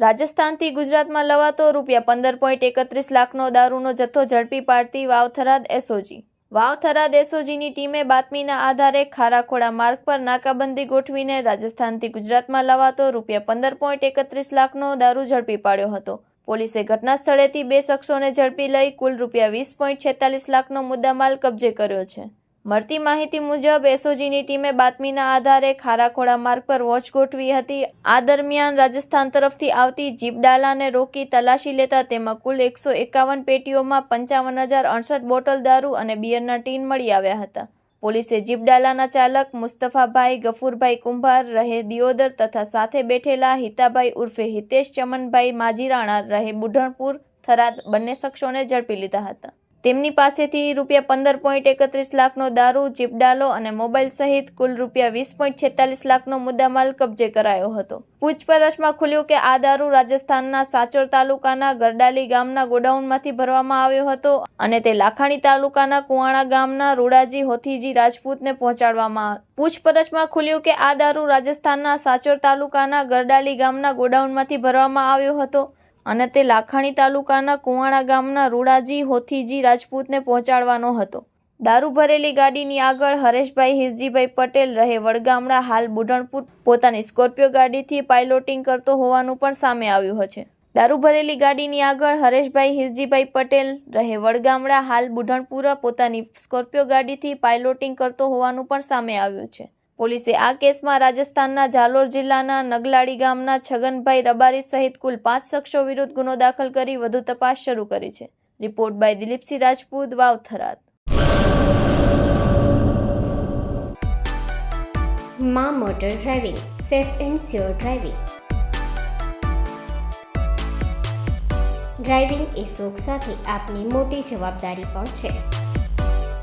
રાજસ્થાનથી ગુજરાતમાં લવાતો રૂપિયા પંદર પોઈન્ટ એકત્રીસ લાખનો દારૂનો જથ્થો ઝડપી પાડતી વાવથરાદ એસઓજી. વાવથરાદ એસઓજીની ટીમે બાતમીના આધારે ખારાખોડા માર્ગ પર નાકાબંધી ગોઠવીને રાજસ્થાનથી ગુજરાતમાં લવાતો રૂપિયા પંદર પોઈન્ટ એકત્રીસ લાખનો દારૂ ઝડપી પાડ્યો હતો. પોલીસે ઘટના સ્થળેથી બે શખ્સોને ઝડપી લઈ કુલ રૂપિયા વીસ પોઈન્ટ છેતાલીસ લાખનો મુદ્દામાલ કબજે કર્યો છે. મળતી માહિતી મુજબ, એસઓજીની ટીમે બાતમીના આધારે ખારાખોડા માર્ગ પર વોચ ગોઠવી હતી. આ દરમિયાન રાજસ્થાન તરફથી આવતી જીપડાલાને રોકી તલાશી લેતા તેમાં કુલ એકસો એકાવન પેટીઓમાં પંચાવન હજાર અડસઠ બોટલ દારૂ અને બિયરના ટીન મળી આવ્યા હતા. પોલીસે જીપડાલાના ચાલક મુસ્તફાભાઈ ગફુરભાઈ કુંભાર, રહે દિયોદર તથા સાથે બેઠેલા હિતાભાઈ ઉર્ફે હિતેશ ચમનભાઈ માજીરાણા રહે બુઢણપુર થરાદ બંને શખ્સોને ઝડપી લીધા હતા. તેમની પાસેથી રૂપિયા પંદર પોઈન્ટ એકત્રીસ લાખનો દારૂ જીપડાલો અને મોબાઈલ સહિત કુલ રૂપિયા વીસ પોઈન્ટ છેતાલીસ લાખનો મુદ્દામાલ કબજે કરાયો હતો. પૂછપરછમાં ખુલ્યું કે આ દારૂ રાજસ્થાનના સાચોર તાલુકાના ગરડાલી ગામના ગોડાઉનમાંથી ભરવામાં આવ્યો હતો અને તે લાખાણી તાલુકાના કુવાણા ગામના રૂડાજી હોથીજી રાજપૂતને પહોંચાડવામાં પૂછપરછમાં ખુલ્યું કે આ દારૂ રાજસ્થાનના સાચોર તાલુકાના ગરડાલી ગામના ગોડાઉનમાંથી ભરવામાં આવ્યો હતો. અને તે લાખાણી તાલુકાના કુવાણા ગામના રૂડાજી, હોથીજી રાજપૂતને પહોંચાડવાનો હતો. દારૂ ભરેલી ગાડીની આગળ હરેશભાઈ હિરજીભાઈ પટેલ રહે. વડગામડા હાલ બુઢણપુર પોતાની સ્કોર્પિયો ગાડીથી પાઇલોટિંગ કરતો હોવાનું પણ સામે આવ્યું છે દારૂ ભરેલી ગાડીની આગળ હરેશભાઈ હિરજીભાઈ પટેલ રહે. વડગામડા હાલ બુઢણપુરા પોતાની સ્કોર્પિયો ગાડીથી પાઇલોટિંગ કરતો હોવાનું પણ સામે આવ્યું છે. પોલીસે આ કેસમાં રાજસ્થાનના જાલોર જિલ્લાના નગલાડી ગામના છગનભાઈ રબારી સહિત કુલ પાંચ શખ્સો વિરુદ્ધ ગુનો દાખલ કરી વધુ તપાસ શરૂ કરી છે. રિપોર્ટ બાય દિલીપસિંહ રાજપૂત વાવ થરાદ મા motor driving, safe and sure driving. Driving એ શોખ સાથે આપની મોટી જવાબદારી પણ છે.